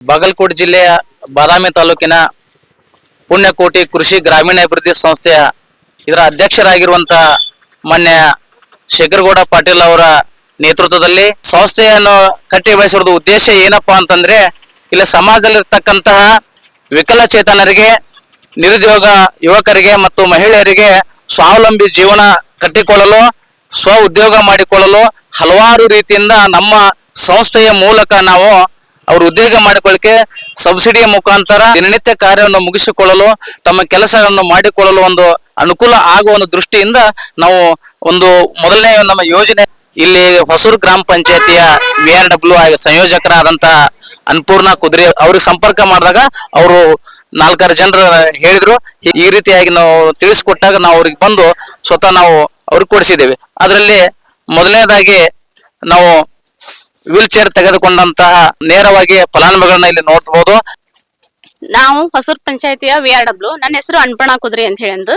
ಬಾಗಲಕೋಟೆ ಜಿಲ್ಲೆಯ ಬಾದಾಮಿ ತಾಲೂಕಿನ ಪುಣ್ಯಕೋಟಿ ಕೃಷಿ ಗ್ರಾಮೀಣಾಭಿವೃದ್ಧಿ ಸಂಸ್ಥೆಯ ಇದರ ಅಧ್ಯಕ್ಷರಾಗಿರುವಂತಹ ಮಾನ್ಯ ಶೇಖರಗೌಡ ಪಾಟೀಲ್ ಅವರ ನೇತೃತ್ವದಲ್ಲಿ ಸಂಸ್ಥೆಯನ್ನು ಕಟ್ಟಿ ಬೆಳೆಸಿರೋದು ಉದ್ದೇಶ ಏನಪ್ಪಾ ಅಂತಂದ್ರೆ, ಇಲ್ಲಿ ಸಮಾಜದಲ್ಲಿರ್ತಕ್ಕಂತಹ ವಿಕಲಚೇತನರಿಗೆ, ನಿರುದ್ಯೋಗ ಯುವಕರಿಗೆ ಮತ್ತು ಮಹಿಳೆಯರಿಗೆ ಸ್ವಾವಲಂಬಿ ಜೀವನ ಕಟ್ಟಿಕೊಳ್ಳಲು ಸ್ವ ಉದ್ಯೋಗ ಮಾಡಿಕೊಳ್ಳಲು ಹಲವಾರು ರೀತಿಯಿಂದ ನಮ್ಮ ಸಂಸ್ಥೆಯ ಮೂಲಕ ನಾವು ಅವರು ಉದ್ಯೋಗ ಮಾಡಿಕೊಳ್ಳಿಕ್ಕೆ ಸಬ್ಸಿಡಿಯ ಮುಖಾಂತರ ದಿನನಿತ್ಯ ಕಾರ್ಯವನ್ನು ಮುಗಿಸಿಕೊಳ್ಳಲು, ತಮ್ಮ ಕೆಲಸವನ್ನು ಮಾಡಿಕೊಳ್ಳಲು ಒಂದು ಅನುಕೂಲ ಆಗುವ ಒಂದು ದೃಷ್ಟಿಯಿಂದ ನಾವು ಒಂದು ಮೊದಲನೇ ನಮ್ಮ ಯೋಜನೆ. ಇಲ್ಲಿ ಹೊಸೂರು ಗ್ರಾಮ ಪಂಚಾಯತಿಯ ವಿ ಆರ್ ಡಬ್ಲ್ಯೂ ಸಂಯೋಜಕರಾದಂತ ಅನ್ಪೂರ್ಣ ಕುದುರೆ ಅವ್ರಿಗೆ ಸಂಪರ್ಕ ಮಾಡಿದಾಗ ಅವರು ನಾಲ್ಕಾರು ಜನರು ಹೇಳಿದ್ರು. ಈ ರೀತಿಯಾಗಿ ನಾವು ತಿಳಿಸಿಕೊಟ್ಟಾಗ ನಾವು ಅವ್ರಿಗೆ ಬಂದು ಸ್ವತಃ ನಾವು ಅವ್ರಿಗೆ ಕೊಡಿಸಿದ್ದೇವೆ. ಅದರಲ್ಲಿ ಮೊದಲನೇದಾಗಿ ನಾವು ವೀಲ್ ಚೇರ್ ತೆಗೆದುಕೊಂಡಂತಹ ನೇರವಾಗಿ ಫಲಾನುಭವಿಗಳನ್ನ ಇಲ್ಲಿ ನೋಡಬಹುದು ನಾವು ಹೊಸೂರ್ ಪಂಚಾಯತಿಯ ವಿ ಆರ್ ಡಬ್ಲ್ಯೂ ನನ್ನ ಹೆಸರು ಅನ್ಪಣ ಕುದ್ರಿ ಅಂತ ಹೇಳಿ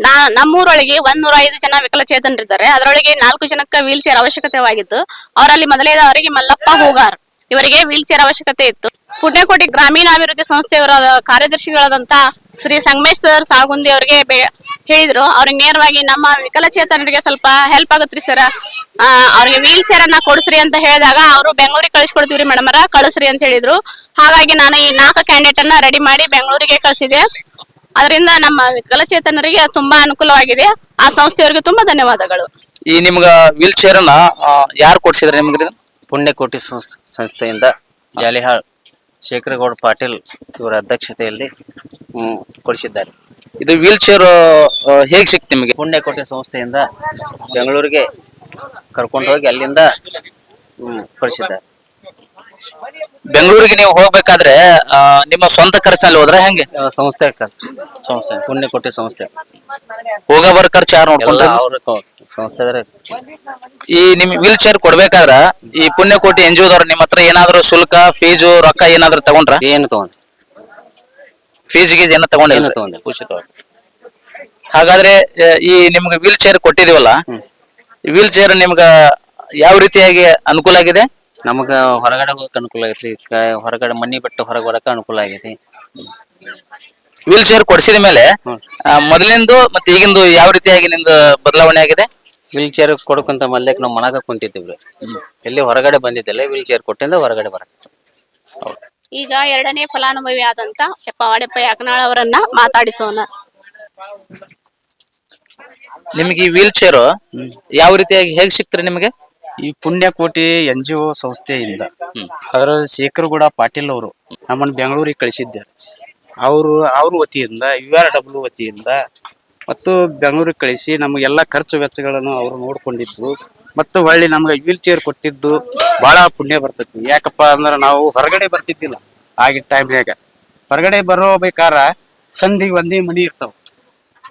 ನಾ, ನಮ್ಮೂರೊಳಗೆ ಒಂದ್ ನೂರ ಐದು ಜನ ವಿಕಲಚೇತನರಿದ್ದಾರೆ. ಅದರೊಳಗೆ ನಾಲ್ಕು ಜನಕ್ಕೆ ವೀಲ್ ಚೇರ್ ಅವಶ್ಯಕತೆವಾಗಿತ್ತು. ಅವರಲ್ಲಿ ಮೊದಲೇದವರಿಗೆ ಮಲ್ಲಪ್ಪ ಹೂಗಾರ್. ಇವರಿಗೆ ವೀಲ್ ಚೇರ್ ಅವಶ್ಯಕತೆ ಇತ್ತು. ಪುಣ್ಯಕೋಟಿ ಗ್ರಾಮೀಣಾಭಿವೃದ್ಧಿ ಸಂಸ್ಥೆಯವರ ಕಾರ್ಯದರ್ಶಿಗಳಾದಂತ ಶ್ರೀ ಸಂಗಮೇಶ್ ಸರ್ ಸಾಗುಂದಿ ಅವರಿಗೆ ಹೇಳಿದ್ರು. ಅವ್ರಿಗೆ ನೇರವಾಗಿ ನಮ್ಮ ವಿಕಲಚೇತನರಿಗೆ ಸ್ವಲ್ಪ ಹೆಲ್ಪ್ ಆಗುತ್ತೆ ಸರ್ ಅವ್ರಿಗೆ ವೀಲ್ ಚೇರ್ ಅನ್ನ ಕೊಡಿಸ್ರಿ ಅಂತ ಹೇಳಿದಾಗ ಅವರು ಬೆಂಗಳೂರಿಗೆ ಕಳಿಸ್ಕೊಡ್ತೀವ್ರಿ ಮೇಡಮ್ ಅವರ ಕಳಿಸ್ರಿ ಅಂತ ಹೇಳಿದ್ರು. ಹಾಗಾಗಿ ನಾನು ಈ ನಾಲ್ಕು ಕ್ಯಾಂಡಿಡೇಟ್ ಅನ್ನ ರೆಡಿ ಮಾಡಿ ಬೆಂಗಳೂರಿಗೆ ಕಳಿಸಿದೆ ಅದರಿಂದ ನಮ್ಮ ವಿಕಲಚೇತನರಿಗೆ ತುಂಬಾ ಅನುಕೂಲವಾಗಿದೆ. ಆ ಸಂಸ್ಥೆಯವರಿಗೆ ತುಂಬಾ ಧನ್ಯವಾದಗಳು. ಈ ನಿಮ್ಗ ವೀಲ್ ಚೇರ್ ಅನ್ನ ಯಾರು ಕೊಡ್ಸಿದ್ರೆ ನಿಮ್ಗೆ ಪುಣ್ಯಕೋಟಿ ಸಂಸ್- ಸಂಸ್ಥೆಯಿಂದ ಜಾಲಿಹಾಳ್ ಶೇಖರಗೌಡ ಪಾಟೀಲ್ ಇವರ ಅಧ್ಯಕ್ಷತೆಯಲ್ಲಿ ಹ್ಮ್, ಕೊಡಿಸಿದ್ದಾರೆ. ಇದು ವೀಲ್ ಚೇರ್ ಹೇಗ್ ಸಿಕ್ತು ನಿಮಗೆ? ಪುಣ್ಯಕೋಟೆ ಸಂಸ್ಥೆಯಿಂದ ಬೆಂಗಳೂರಿಗೆ ಕರ್ಕೊಂಡು ಹೋಗಿ ಅಲ್ಲಿಂದ ಹ್ಮ್, ಕೊಡಿಸಿದ್ದಾರೆ ಬೆಂಗಳೂರಿಗೆ ನೀವು ಹೋಗ್ಬೇಕಾದ್ರೆ ಆ, ನಿಮ್ಮ ಸ್ವಂತ ಖರ್ಚಲ್ಲಿ ಹೋದ್ರೆ ಹೆಂಗೆ? ಆ, ಸಂಸ್ಥೆ ಖರ್ಚು ಸಂಸ್ಥೆ ಪುಣ್ಯಕೋಟೆ ಸಂಸ್ಥೆ. ಹೋಗ ಬರೋ ಖರ್ಚು ಯಾರು ಎಲ್ಲ ನೋಡ್ಕೊಂಡ್ರೆ ಅವ್ರ ಸಂಸ್ಥೆದರೆ. ಈ ನಿಮ್ ವೀಲ್ ಚೇರ್ ಕೊಡ್ಬೇಕಾದ್ರ ಈ ಪುಣ್ಯಕೋಟಿ ಎನ್ ಜಿ ನಿಮ್ಮ ಹತ್ರ ಏನಾದ್ರು ಶುಲ್ಕ ಫೀಸು ರೊಕ್ಕ ಏನಾದ್ರು ತಗೊಂಡ್ರ? ಏನು ತಗೊಂಡ್ರಿ ಫೀಸ್ ಗೀಸ್ ಏನೋ ತಗೊಂಡಿಲ್ಲ? ಏನು ಖುಷಿ ಉಚಿತವಾಗಿ ಹಾಗಾದ್ರೆ ಈ ನಿಮ್ಗೆ ವೀಲ್ ಚೇರ್ ಕೊಟ್ಟಿದೀವಲ್ಲ ವೀಲ್ ಚೇರ್ ನಿಮ್ಗ ಯಾವ ರೀತಿಯಾಗಿ ಅನುಕೂಲ ಆಗಿದೆ? ನಮಗ ಹೊರಗಡೆ ಹೋಗಕ್ ಅನುಕೂಲ ಆಗೈತಿ ಹೊರಗಡೆ ಮನಿ ಬಿಟ್ಟು ಹೊರಗೆ ಬರಕ ಅನುಕೂಲ ಆಗೈತಿ. ವೀಲ್ ಚೇರ್ ಕೊಡಿಸಿದ ಮೇಲೆ ಮೊದಲಿಂದ ಮತ್ತೆ ಈಗಿಂದು ಯಾವ ರೀತಿಯಾಗಿ ನಿಮ್ದು ಬದಲಾವಣೆ ಆಗಿದೆ? ವೀಲ್ ಚೇರ್ ಕೊಡಕ್ಕಂತ ಮಲ್ಯಕ್ ನಾವು ಮನಾಗ ಕುಂತಿದ್ದೀವಿ ಎಲ್ಲಿ ಹೊರಗಡೆ ಬಂದಿದ್ದಲ್ಲ ವೀಲ್ ಚೇರ್ ಕೊಟ್ಟಿಂದ ಹೊರಗಡೆ ಬರ ಈಗ ಎರಡನೇ ಫಲಾನುಭವಿ ಆದಂತ ವಾಡೆಪ್ಪ ಯಾಕನಾಳ್ ಅವರನ್ನ ಮಾತಾಡಿಸೋಣ. ನಿಮ್ಗೆ ಈ ವೀಲ್ ಚೇರ್ ಯಾವ ರೀತಿಯಾಗಿ ಹೇಗ್ ಸಿಕ್ತ್ರಿ ನಿಮಗೆ? ಈ ಪುಣ್ಯಕೋಟಿ ಎನ್ ಜಿ ಒ ಸಂಸ್ಥೆಯಿಂದ ಶೇಖರ್ ಶೇಖರಗೌಡ ಪಾಟೀಲ್ ಅವರು ನಮ್ಮನ್ನು ಬೆಂಗಳೂರಿಗೆ ಕಳಿಸಿದ್ದಾರೆ. ಅವರು ಅವ್ರ ವತಿಯಿಂದ ಯು ಆರ್ ಡಬ್ಲ್ಯೂ ವತಿಯಿಂದ ಮತ್ತು ಬೆಂಗಳೂರಿಗೆ ಕಳಿಸಿ ನಮಗೆಲ್ಲ ಖರ್ಚು ವೆಚ್ಚಗಳನ್ನು ಅವರು ನೋಡ್ಕೊಂಡಿದ್ರು. ಮತ್ತು ಹೊಳ್ಳಿ ನಮ್ಗೆ ವೀಲ್ ಚೇರ್ ಕೊಟ್ಟಿದ್ದು ಬಹಳ ಪುಣ್ಯ ಬರ್ತೈತಿ. ಯಾಕಪ್ಪ ಅಂದ್ರೆ ನಾವು ಹೊರಗಡೆ ಬರ್ತಿದ್ದಿಲ್ಲ ಆಗಿನ ಟೈಮ್ನ್ಯಾಗ ಹೊರಗಡೆ ಬರೋಬೇಕಾರ ಸಂಧಿ ಒಂದೇ ಮನಿ ಇರ್ತಾವ.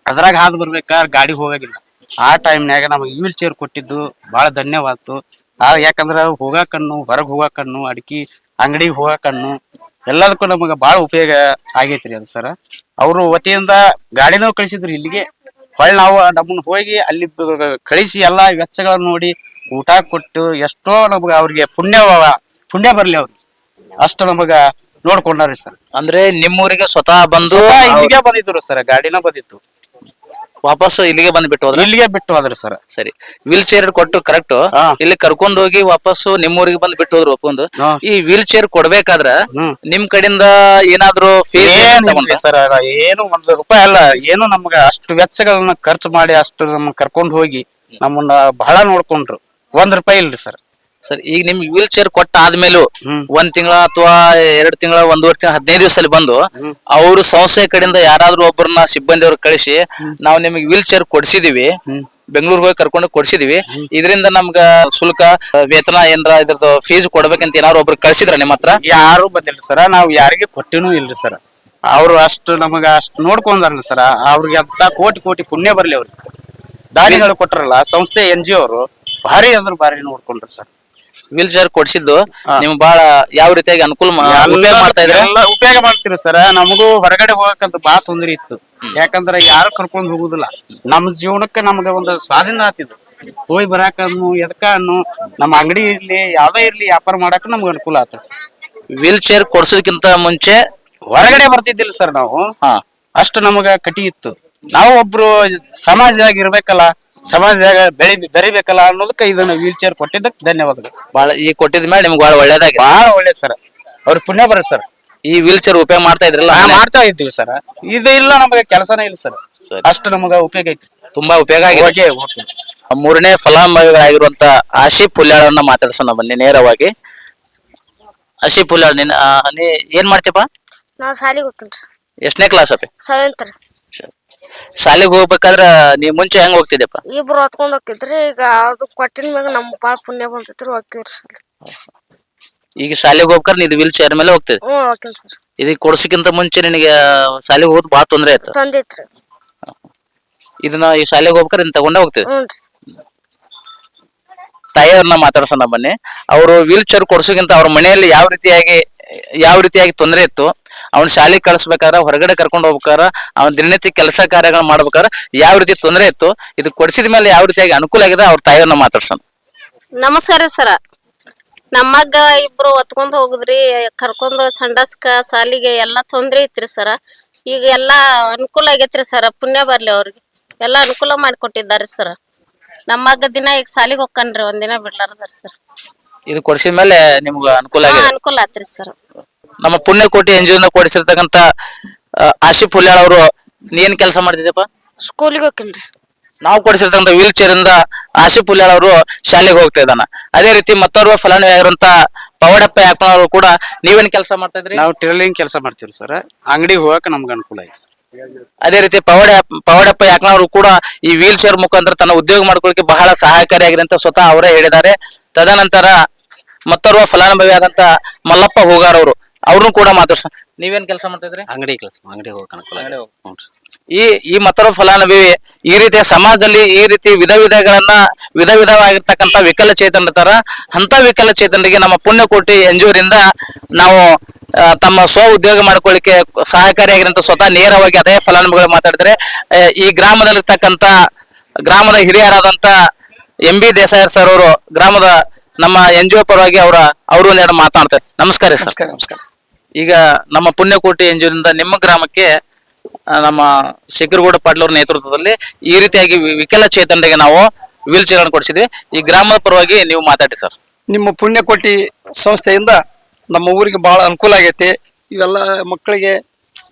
ಅದ್ರಾಗ ಹಾದು ಬರ್ಬೇಕಾದ್ರೆ ಗಾಡಿ ಹೋಗಾಗಿಲ್ಲ. ಆ ಟೈಮ್ನ್ಯಾಗ ನಮಗೆ ವೀಲ್ ಚೇರ್ ಕೊಟ್ಟಿದ್ದು ಬಹಳ ಧನ್ಯವಾದ್ತು ಆ ಯಾಕಂದ್ರ ಹೋಗಾಕನ್ನು ಹೊರಗ್ ಹೋಗಾಕನ್ನು ಅಡ್ಕಿ ಅಂಗಡಿಗೆ ಹೋಗಾಕನ್ನು ಎಲ್ಲದಕ್ಕೂ ನಮಗ ಬಹಳ ಉಪಯೋಗ ಆಗೈತ್ರಿ ಅದು ಸರ್. ಅವರು ವತಿಯಿಂದ ಗಾಡಿನೂ ಕಳಿಸಿದ್ರು ಇಲ್ಲಿಗೆ. ಹೊಳ್ಳಿ ನಾವು ನಮ್ಮನ್ನ ಹೋಗಿ ಅಲ್ಲಿ ಕಳಿಸಿ ಎಲ್ಲಾ ವೆಚ್ಚಗಳನ್ನ ನೋಡಿ ಊಟ ಕೊಟ್ಟು ಎಷ್ಟೋ ನಮಗ ಅವ್ರಿಗೆ ಪುಣ್ಯ ಪುಣ್ಯ ಬರ್ಲಿ ಅವ್ರಿಗೆ ಅಷ್ಟು ನಮಗ ನೋಡ್ಕೊಂಡ್ರಿ ಸರ್. ಅಂದ್ರೆ ನಿಮ್ಮೂರಿಗೆ ಸ್ವತಃ ಬಂದು ಇಲ್ಲಿಗೆ ಬಂದಿದ್ರು ಸರ್ ಗಾಡಿನ ಬಂದಿತ್ತು. ವಾಪಸ್ ಇಲ್ಲಿಗೆ ಬಂದ್ ಬಿಟ್ಟು ಹೋದ್ರೆ? ಇಲ್ಲಿಗೆ ಬಿಟ್ಟು ಹೋದ್ರಿ ಸರ್. ಸರಿ. ವೀಲ್ ಚೇರ್ ಕೊಟ್ಟು ಕರೆಕ್ಟ್. ಇಲ್ಲಿ ಕರ್ಕೊಂಡ್ ಹೋಗಿ ವಾಪಸ್ಸು ನಿಮ್ಮೂರಿಗೆ ಬಂದ್ ಬಿಟ್ಟು ಹೋದ್ರು ಒಪ್ಕೊಂಡು. ಈ ವೀಲ್ ಚೇರ್ ಕೊಡ್ಬೇಕಾದ್ರ. ನಿಮ್ ಕಡೆಯಿಂದ ಏನಾದ್ರು ಫೀಸ್ ಸರ್ ಏನು ಒಂದ್ ರೂಪಾಯಿ ಅಲ್ಲ ಏನು ನಮ್ಗ ಅಷ್ಟು ವೆಚ್ಚಗಳನ್ನ ಖರ್ಚು ಮಾಡಿ ಅಷ್ಟು ನಮ್ಗೆ ಕರ್ಕೊಂಡ್ ಹೋಗಿ ನಮ್ಮನ್ನ ಬಹಳ ನೋಡ್ಕೊಂಡ್ರು. ಒಂದ್ ರೂಪಾಯಿ ಇಲ್ರಿ ಸರ್. ಸರಿ ಈಗ ನಿಮ್ಗೆ ವೀಲ್ ಚೇರ್ ಕೊಟ್ಟ ಆದ್ಮೇಲೂ. ಒಂದ್ ತಿಂಗಳ ಅಥವಾ ಎರಡ್ ತಿಂಗಳ ಒಂದೂವರೆ ತಿಂಗಳ ಹದಿನೈದು ದಿವಸದಲ್ಲಿ ಬಂದು ಅವರು ಸಂಸ್ಥೆ ಕಡೆಯಿಂದ ಯಾರಾದ್ರೂ ಒಬ್ಬರನ್ನ ಸಿಬ್ಬಂದಿ ಅವ್ರು ಕಳಿಸಿ ನಾವು ನಿಮಗೆ ವೀಲ್ ಚೇರ್ ಕೊಡ್ಸಿದೀವಿ. ಬೆಂಗಳೂರಿಗೆ ಹೋಗಿ ಕರ್ಕೊಂಡು ಕೊಡ್ಸಿದೀವಿ. ಇದರಿಂದ ನಮ್ಗ ಶುಲ್ಕ ವೇತನ ಏನಾರ ಇದ್ರದ್ದು ಫೀಸ್ ಕೊಡ್ಬೇಕಂತ ಏನಾದ್ರು ಒಬ್ರು ಕಳಿಸಿದ್ರ ನಿಮ್ಮ ಹತ್ರ? ಯಾರು ಬಂದಿಲ್ಲ ಸರ ನಾವು ಯಾರಿಗೆ ಕೊಟ್ಟಿನೂ ಇಲ್ರಿ ಸರ್. ಅವ್ರು ಅಷ್ಟು ನಮಗ ಅಷ್ಟು ನೋಡ್ಕೊಂಡಾರಲ್ಲ ಸರ್ ಅವ್ರಿಗೆ ಅಂತ ಕೋಟಿ ಕೋಟಿ ಪುಣ್ಯ ಬರ್ಲಿ ಅವ್ರಿಗೆ. ದಾನಿಗಳು ಕೊಟ್ಟರಲ್ಲ ಸಂಸ್ಥೆ ಎನ್ ಜಿ ಅವರು ಭಾರಿ ಅಂದ್ರೆ ಭಾರಿ ನೋಡ್ಕೊಂಡ್ರಿ ಸರ್. ವೀಲ್ ಚೇರ್ ಕೊಡ್ಸಿದ್ದು ನಿಮ್ಗೆ ಬಹಳ ಯಾವ ರೀತಿಯಾಗಿ ಅನುಕೂಲ ಮಾ- ಉಪಯೋಗ ಮಾಡ್ತಾ ಇದ್ರೆ? ಎಲ್ಲ ಉಪಯೋಗ ಮಾಡ್ತೀರಿ ಸರ್. ನಮಗೂ ಹೊರಗಡೆ ಹೋಗಕ್ಕಂತ ಬಾ ತೊಂದ್ರೆ ಇತ್ತು. ಯಾಕಂದ್ರ ಯಾರು ಕರ್ಕೊಂಡು ಹೋಗುದಿಲ್ಲ. ನಮ್ ಜೀವನಕ್ಕೆ ನಮ್ಗೆ ಒಂದು ಸ್ವಾಧೀನ ಆತಿದ್ದು ಹೋಗಿ ಬರಾಕ ಅನ್ನು ಎದಕ ಅನ್ನು ನಮ್ಮ ಅಂಗಡಿ ಇರ್ಲಿ ಯಾವ್ದೇ ಇರ್ಲಿ ವ್ಯಾಪಾರ ಮಾಡಕ್ ನಮ್ಗೆ ಅನುಕೂಲ ಆತ ಸರ್. ವೀಲ್ ಚೇರ್ ಕೊಡ್ಸೋದಕ್ಕಿಂತ ಮುಂಚೆ ಹೊರಗಡೆ ಬರ್ತಿದ್ದಿಲ್ಲ ಸರ್ ನಾವು. ಹಾ. ಅಷ್ಟು ನಮಗ ಕಟಿ ಇತ್ತು. ನಾವು ಒಬ್ರು ಸಮಾಜದಾಗ ಇರ್ಬೇಕಲ್ಲ ಸಮಾಜದಾಗ ಬೆಳಿ ಬೆರಿಬೇಕಲ್ಲ ಅನ್ನೋದಕ್ಕೆ ಇದನ್ನ ವೀಲ್ ಚೇರ್ ಕೊಟ್ಟಿದ್ದಕ್ಕೆ ಧನ್ಯವಾದಗಳು. ಬಹಳ ಈ ಕೊಟ್ಟಿದ ಮೇಲೆ ನಿಮ್ಗೆ ಬಹಳ ಒಳ್ಳೇದಾಗ ಬಹಳ ಒಳ್ಳೇದ್ ಸರ್ ಅವ್ರ ಪುಣ್ಯ ಬರ ಸರ್ ಈ ವೀಲ್ ಚೇರ್ ಉಪಯೋಗ ಮಾಡ್ತಾ ಇದ್ರಲ್ಲ ನಾ ಮಾಡ್ತಾ ಇದ್ದೀವಿ ಸರ್ ಇದು ಇಲ್ಲ ನಮಗೆ ಕೆಲಸನೇ ಇಲ್ಲ ಸರ್ ಸರಿ. ಅಷ್ಟು ನಮಗ ಉಪಯೋಗ ಐತಿ ತುಂಬಾ ಉಪಯೋಗ ಆಗಿದೆ. Okay okay. ಮೂರನೇ ಫಲಾನುಭವಿಗಳಾಗಿರುವಂತ ಆಶಿ ಪುಲ್ಯಾಳನ್ನ ಮಾತಾಡ್ಸೋಣ ಬನ್ನಿ ನೇರವಾಗಿ. ಆಶಿ ಪುಲ್ಯಾಳ್ ನಿನ್ನ ಆ, ನೀ ಏನ್ ಮಾಡ್ತೀಯಪ್ಪ? ನಾವ್ ಸಾಲಿಗೆ ಹೋಗ್ತೇನ್ರಿ ಎಷ್ಟನೇ ಕ್ಲಾಸ್ ಅಪ್ಪಿ? ಸೆವೆಂತ್ ರೀ. ಶಾಲೆಗೆ ಹೋಗ್ಬೇಕಾದ್ರ ನೀ ಮುಂಚೆ ಹೆಂಗ್ ಹೋಗ್ತಿದ್ದೆಪ್ಪ ಇಬ್ರು ಹೊತ್ಕೊಂಡ್ ಹೋಗ್ತಿದ್ರಿ ಈಗ ಅದು ಕೊಟ್ಟಿನ ಮ್ಯಾಗ ನಮ್ ಬಾಳ ಪುಣ್ಯ ಬಂತೈತ್ರಿ ಹೋಗ್ತೀವ್ರಿ ಸರ್ ಈಗ ಶಾಲೆಗೆ ಹೋಗ್ಬೇಕಾದ್ರೆ ನೀ ವೀಲ್ ಚೇರ್ ಮೇಲೆ ಹೋಗ್ತಿದ್ದೆ ಹ್ಞೂ ಹೋಗ್ತೀನಿ ಸರ್. ಇದಕ್ಕೆ ಕೊಡ್ಸಕ್ಕಿಂತ ಮುಂಚೆ ನಿನಗೆ ಶಾಲೆಗೆ ಹೋಗೋದು ಬಹಳ ತೊಂದ್ರೆ ಆಯ್ತು? ತಂದೈತ್ರಿ. ಇದನ್ನ ಈ ಶಾಲೆಗೆ ಹೋಗ್ಬೇಕಾದ್ರೆ ಇದನ್ನ ತಗೊಂಡೇ ಹೋಗ್ತಿದ್ದೆ ಹ್ಞೂ ರೀ. ತಾಯಿಯವ್ರನ್ನ ಮಾತಾಡ್ಸೋಣ ಬನ್ನಿ. ಅವರು ವೀಲ್ ಚೇರ್ ಕೊಡ್ಸೋಕ್ಕಿಂತ ಅವ್ರ ಮನೆಯಲ್ಲಿ ಯಾವ ರೀತಿಯಾಗಿ ಯಾವ ರೀತಿಯಾಗಿ ತೊಂದರೆ ಇತ್ತು? ಅವ್ನ ಶಾಲೆಗೆ ಕಳಿಸ್ಬೇಕಾದ್ರೆ ಹೊರಗಡೆ ಕರ್ಕೊಂಡು ಹೋಗ್ಬೇಕಾದ್ರೆ ಅವನ ದಿನನಿತ್ಯ ಕೆಲಸ ಕಾರ್ಯಗಳು ಮಾಡ್ಬೇಕಾದ್ರೆ ಯಾವ ರೀತಿ ತೊಂದರೆ ಇತ್ತು ಇದು ಕೊಡಿಸಿದ ಮೇಲೆ ಯಾವ ರೀತಿಯಾಗಿ ಅನುಕೂಲ ಆಗಿದೆ ಅವ್ರ ತಾಯಿಯನ್ನ ಮಾತಾಡ್ಸೋಣ. ನಮಸ್ಕಾರ ಸರ. ನಮ್ಮಗ್ಗ ಇಬ್ರು ಹೊತ್ಕೊಂಡ್ ಹೋಗುದ್ರಿ ಕರ್ಕೊಂಡು ಸಂಡಸ್ಕ ಸಾಲಿಗೆ ಎಲ್ಲಾ ತೊಂದ್ರೆ ಇತ್ರಿ ಸರ. ಈಗ ಎಲ್ಲಾ ಅನುಕೂಲ ಆಗೇತ್ರಿ ಸರ ಪುಣ್ಯ ಬರ್ಲಿ ಅವ್ರಿಗೆ. ಎಲ್ಲಾ ಅನುಕೂಲ ಮಾಡಿಕೊಟ್ಟಿದ್ದಾರೆ ಸರ. ನಮ್ಮಗ್ಗ ದಿನ ಈಗ ಸಾಲಿಗೆ ಹೋಗ್ಕನ್ರಿ ಒಂದಿನ ಬಿಡ್ಲಾರ್ದಾರ ಸರ್. ಇದು ಕೊಡಿಸಿದ ಮೇಲೆ ನಿಮ್ಗೆ ಅನುಕೂಲ ಆಗಿದೆ. ಅನುಕೂಲ ಆತ್ರಿ ಸರ್. ನಮ್ಮ ಪುಣ್ಯಕೋಟಿ ಎನ್ ಜಿ ಕೊಡಿಸಿರ್ತಕ್ಕಂಥ ಆ, ಆಶಿಫ್ ಹುಲ್ಯಾಳ್ ಅವರು ನೀನ್ ಕೆಲಸ ಮಾಡ್ತಿದ್ದಪ್ಪ ಸ್ಕೂಲಿಗೆ ಹೋಗ್ತೀನಿ ನಾವು ಕೊಡಿಸಿರ್ತಕ್ಕಂಥ ವೀಲ್ ಚೇರ್ ಇಂದ ಆಶಿಫ್ ಹುಲ್ಯಾಳ್ ಅವರು ಶಾಲೆಗೆ ಹೋಗ್ತಾ ಇದ್ದಾನ. ಅದೇ ರೀತಿ ಮತ್ತೋರ್ವ ಫಲಾನುಭವಿ ಆಗಿರುವಂತ ಪವಡಪ್ಪ ಯಾಕನವರು ಕೂಡ ನೀವೇನ್ ಕೆಲಸ ಮಾಡ್ತಾ ಇದ್ರಿ? ನಾವು ಟೇಲರಿಂಗ್ ಕೆಲಸ ಮಾಡ್ತೀವಿ ಸರ್ ಅಂಗಡಿಗೆ ಹೋಗಕ್ಕೆ ನಮ್ಗೆ ಅನುಕೂಲ ಐತಿ ಸರ್ ಅದೇ ರೀತಿ ಪವಡ ಪವಡಪ್ಪ ಯಾಕನವರು ಕೂಡ ಈ ವೀಲ್ ಚೇರ್ ಮುಖಾಂತರ ತನ್ನ ಉದ್ಯೋಗ ಮಾಡ್ಕೊಳ್ಳಿಕ್ಕೆ ಬಹಳ ಸಹಾಯಕಾರಿಯಾಗಿದೆ ಅಂತ ಸ್ವತಃ ಅವರೇ ಹೇಳಿದ್ದಾರೆ. ತದನಂತರ ಮತ್ತೋರ್ವ ಫಲಾನುಭವಿ ಆದಂತ ಮಲ್ಲಪ್ಪ ಹೂಗಾರ್ ಅವರು ಅವ್ರನ್ನು ಕೂಡ ಮಾತಾಡ್ಸ. ನೀವೇನ್ ಕೆಲಸ ಮಾಡ್ತಾ ಇದ್ರಿ ಅಂಗಡಿ ಕೆಲಸ ಅಂಗಡಿ ಹೋಗಕ್ ಅನುಕೂಲ ಆಗೈತೆ. ಹ್ಞೂ ರೀ. ಈ ಈ ಮತ್ತೊಬ್ಬ ಫಲಾನುಭವಿ ಈ ರೀತಿಯ ಸಮಾಜದಲ್ಲಿ ಈ ರೀತಿ ವಿಧ ವಿಧಗಳನ್ನ ವಿಧ ವಿಧವಾಗಿರ್ತಕ್ಕಂಥ ತರ ಅಂತ ವಿಕಲಚೇತನರಿಗೆ ನಮ್ಮ ಪುಣ್ಯಕೋಟಿ ಎಂಜೂರಿಂದ ನಾವು ಆ, ತಮ್ಮ ಸ್ವ ಉದ್ಯೋಗ ಮಾಡ್ಕೊಳ್ಳಿಕ್ಕೆ ಸಹಕಾರಿಯಾಗಿರಂತ ಸ್ವತಃ ನೇರವಾಗಿ ಅದೇ ಫಲಾನುಭವಿಗಳು ಮಾತಾಡಿದ್ರೆ ಆ, ಈ ಗ್ರಾಮದಲ್ಲಿರ್ತಕ್ಕಂಥ ಗ್ರಾಮದ ಹಿರಿಯರಾದಂತ ಎಂ ಬಿ ದೇಸಾಯರ್ ಸರ್ ಅವರು ಗ್ರಾಮದ ನಮ್ಮ ಎನ್ ಜಿ ಒ ಪರವಾಗಿ ಅವರ ಅವರು ಒಂದೆರಡು ಮಾತನಾಡ್ತಾರೆ ನಮಸ್ಕಾರ ಸರ್. ನಮಸ್ಕಾರ ನಮಸ್ಕಾರ. ಈಗ ನಮ್ಮ ಪುಣ್ಯಕೋಟಿ ಎಂಜಿನಿಂದ ನಿಮ್ಮ ಗ್ರಾಮಕ್ಕೆ ನಮ್ಮ ಶಿಖರಗೌಡ ಪಾಟೀಲ್ ನೇತೃತ್ವದಲ್ಲಿ ಈ ರೀತಿಯಾಗಿ ವಿಕಲ ವಿಕಲಚೇತನರಿಗೆ ನಾವು ವೀಲ್ ಚೇರ್ ಅನ್ನು ಕೊಡಿಸಿದ್ವಿ. ಈ ಗ್ರಾಮದ ಪರವಾಗಿ ನೀವು ಮಾತಾಡಿ ಸರ್. ನಿಮ್ಮ ಪುಣ್ಯಕೋಟಿ ಸಂಸ್ಥೆಯಿಂದ ನಮ್ಮ ಊರಿಗೆ ಬಹಳ ಅನುಕೂಲ ಆಗೈತಿ. ಇವೆಲ್ಲ ಮಕ್ಕಳಿಗೆ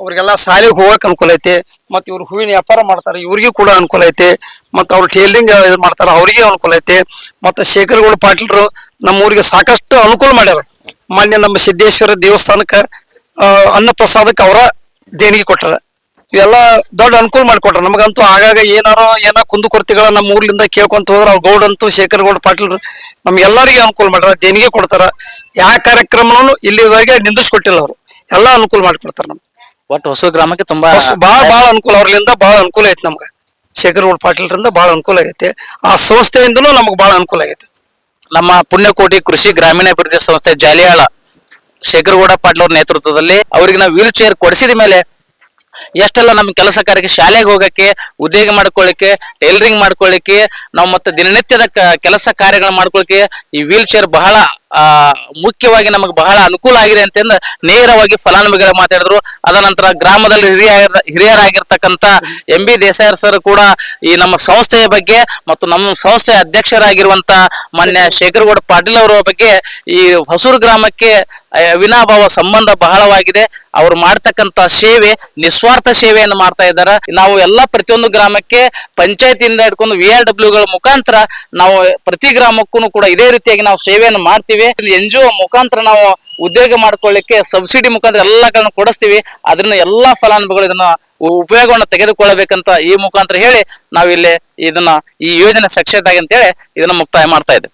ಅವ್ರಿಗೆಲ್ಲ ಶಾಲೆಗೆ ಹೋಗಕ್ಕೆ ಅನುಕೂಲ ಐತಿ. ಮತ್ತು ಇವ್ರು ಹೂವಿನ ವ್ಯಾಪಾರ ಮಾಡ್ತಾರೆ, ಇವ್ರಿಗೂ ಕೂಡ ಅನುಕೂಲ ಐತಿ. ಮತ್ತು ಅವ್ರು ಟೇಲರಿಂಗ್ ಮಾಡ್ತಾರೆ, ಅವ್ರಿಗೂ ಅನುಕೂಲ ಐತಿ. ಮತ್ತು ಶೇಖರ್ಗೌಡ ಪಾಟೀಲ್ರು ನಮ್ಮ ಊರಿಗೆ ಸಾಕಷ್ಟು ಅನುಕೂಲ ಮಾಡ್ಯಾರ. ಮೊನ್ನೆ ನಮ್ಮ ಸಿದ್ದೇಶ್ವರ ದೇವಸ್ಥಾನಕ್ಕೆ ಅನ್ನ ಅನ್ನಪ್ರಸಾದಕ್ಕೆ ಅವರ ದೇಣಿಗೆ ಕೊಟ್ಟರ. ಇವೆಲ್ಲ ದೊಡ್ಡ ಅನುಕೂಲ ಮಾಡಿಕೊಟ್ರ. ನಮಗಂತೂ ಆಗಾಗ ಏನಾರೋ ಏನೋ ಕುಂದುಕೊರ್ತಿಗಳ ನಮ್ಮ ಊರ್ಲಿಂದ ಕೇಳ್ಕೊಂತ ಹೋದ್ರ ಅವ್ರ ಗೌಡಂತೂ ಶೇಖರ್ ಗೌಡ ಪಾಟೀಲ್ ನಮ್ಗೆಲ್ಲರಿಗೆ ಅನುಕೂಲ ಮಾಡ್ಯಾರ ದೇಣಿಗೆ ಕೊಡ್ತಾರ. ಯಾವ ಕಾರ್ಯಕ್ರಮನೂ ಇಲ್ಲಿವರೆಗೆ ನಿಂದಿಸ್ಕೊಟ್ಟಿಲ್ಲ ಅವರು. ಎಲ್ಲ ಅನುಕೂಲ ಮಾಡಿಕೊಡ್ತಾರ ನಮ್ಗೆ. ಒಟ್ಟು ಹೊಸ ಗ್ರಾಮಕ್ಕೆ ತುಂಬಾ ಬಹಳ ಬಹಳ ಅನುಕೂಲ ಅವ್ರಲಿಂದ ಬಹಳ ಅನುಕೂಲ ಐತಿ ನಮ್ಗೆ. ಶೇಖರ್ ಗೌಡ ಪಾಟೀಲ್ರಿಂದ ಬಹಳ ಅನುಕೂಲ ಆಗೈತೆ. ಆ ಸಂಸ್ಥೆಯಿಂದಲೂ ನಮ್ಗೆ ಬಹಳ ಅನುಕೂಲ ಆಗೈತೆ. ನಮ್ಮ ಪುಣ್ಯಕೋಟಿ ಕೃಷಿ ಗ್ರಾಮೀಣಾಭಿವೃದ್ಧಿ ಸಂಸ್ಥೆ ಜಾಲಿಯಾಳ ಶೇಖರಗೌಡ ಪಾಟೀಲ್ ಅವ್ರ ನೇತೃತ್ವದಲ್ಲಿ ಅವರಿಗೆ ನಾವು ವೀಲ್ ಚೇರ್ ಕೊಡಿಸಿದ ಮೇಲೆ ಎಷ್ಟೆಲ್ಲ ನಮ್ಮ ಕೆಲಸ ಕಾರ್ಯಕ್ಕೆ ಶಾಲೆಗೆ ಹೋಗಕ್ಕೆ, ಉದ್ಯೋಗ ಮಾಡ್ಕೊಳ್ಳಿಕ್ಕೆ ಟೈಲರಿಂಗ್ ಮಾಡ್ಕೊಳ್ಳಿಕ್ಕೆ, ನಾವು ಮತ್ತೆ ದಿನನಿತ್ಯದ ಕೆಲಸ ಕಾರ್ಯಗಳು ಮಾಡ್ಕೊಳ್ಳಿಕ್ಕೆ ಈ ವೀಲ್ ಚೇರ್ ಬಹಳ ಆ, ಮುಖ್ಯವಾಗಿ ನಮಗೆ ಬಹಳ ಅನುಕೂಲ ಆಗಿದೆ ಅಂತಂದ ನೇರವಾಗಿ ಫಲಾನುಭವಿಗಳು ಮಾತಾಡಿದ್ರು. ಅದ ನಂತರ ಗ್ರಾಮದಲ್ಲಿ ಹಿರಿಯ ಹಿರಿಯರಾಗಿರ್ತಕ್ಕಂಥ ಎಂ ಬಿ ದೇಸಾಯರ್ ಸರ್ ಕೂಡ ಈ ನಮ್ಮ ಸಂಸ್ಥೆಯ ಬಗ್ಗೆ ಮತ್ತು ನಮ್ಮ ಸಂಸ್ಥೆಯ ಅಧ್ಯಕ್ಷರಾಗಿರುವಂತ ಮಾನ್ಯ ಶೇಖರಗೌಡ ಪಾಟೀಲ್ ಅವರ ಬಗ್ಗೆ ಈ ಹೊಸೂರು ಗ್ರಾಮಕ್ಕೆ ವಿನಾಭಾವ ಸಂಬಂಧ ಬಹಳವಾಗಿದೆ. ಅವ್ರು ಮಾಡ್ತಕ್ಕಂತ ಸೇವೆ ನಿಸ್ವಾರ್ಥ ಸೇವೆಯನ್ನು ಮಾಡ್ತಾ ಇದ್ದಾರೆ. ನಾವು ಎಲ್ಲ ಪ್ರತಿಯೊಂದು ಗ್ರಾಮಕ್ಕೆ ಪಂಚಾಯತಿಯಿಂದ ಹಿಡ್ಕೊಂಡು ವಿ ಆರ್ ಡಬ್ಲ್ಯೂಗಳ ಮುಖಾಂತರ ನಾವು ಪ್ರತಿ ಗ್ರಾಮಕ್ಕೂ ಕೂಡ ಇದೇ ರೀತಿಯಾಗಿ ನಾವು ಸೇವೆಯನ್ನು ಮಾಡ್ತೀವಿ. ಎನ್ ಜಿ ಒ ಮುಖಾಂತರ ನಾವು ಉದ್ಯೋಗ ಮಾಡ್ಕೊಳ್ಳಿಕ್ಕೆ ಸಬ್ಸಿಡಿ ಮುಖಾಂತರ ಎಲ್ಲಗಳನ್ನು ಕೊಡಿಸ್ತೀವಿ. ಅದನ್ನ ಎಲ್ಲಾ ಫಲಾನುಭವಿಗಳು ಇದನ್ನ ಉಪಯೋಗವನ್ನು ತೆಗೆದುಕೊಳ್ಳಬೇಕಂತ ಈ ಮುಖಾಂತರ ಹೇಳಿ ನಾವಿಲ್ಲಿ ಇದನ್ನ ಈ ಯೋಜನೆ ಸಕ್ಸಸ್ ಆಗಿ ಅಂತ ಹೇಳಿ ಇದನ್ನ ಮುಕ್ತಾಯ ಮಾಡ್ತಾ ಇದ್ದೇವೆ.